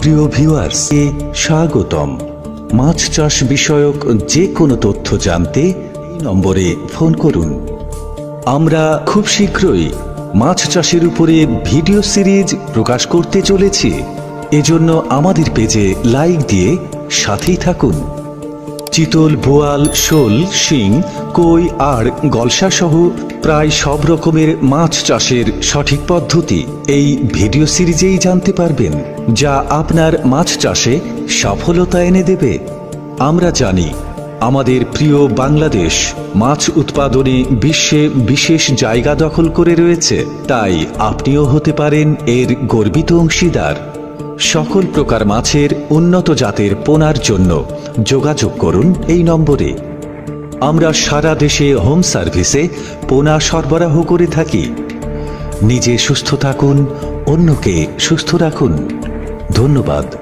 প্রিয় ভিউয়ার্স এ স্বাগতম। মাছ চাষ বিষয়ক যে কোনো তথ্য জানতে এই নম্বরে ফোন করুন। আমরা খুব শীঘ্রই মাছ চাষের উপরে ভিডিও সিরিজ প্রকাশ করতে চলেছি। এজন্য আমাদের পেজে লাইক দিয়ে সাথেই থাকুন। চিতল, বোয়াল, শোল, শিং, কই আর গলসা সহ প্রায় সব রকমের মাছ চাষের সঠিক পদ্ধতি এই ভিডিও সিরিজেই জানতে পারবেন, যা আপনার মাছ চাষে সফলতা এনে দেবে। আমরা জানি, আমাদের প্রিয় বাংলাদেশ মাছ উৎপাদনে বিশ্বে বিশেষ জায়গা দখল করে রয়েছে, তাই আপনিও হতে পারেন এর গর্বিত অংশীদার। সকল প্রকার মাছের উন্নত জাতের পোনার জন্য যোগাযোগ করুন এই নম্বরে। আমরা সারা দেশে হোম সার্ভিসে পোনা সরবরাহ করে থাকি। নিজে সুস্থ থাকুন, অন্যকে সুস্থ রাখুন। ধন্যবাদ।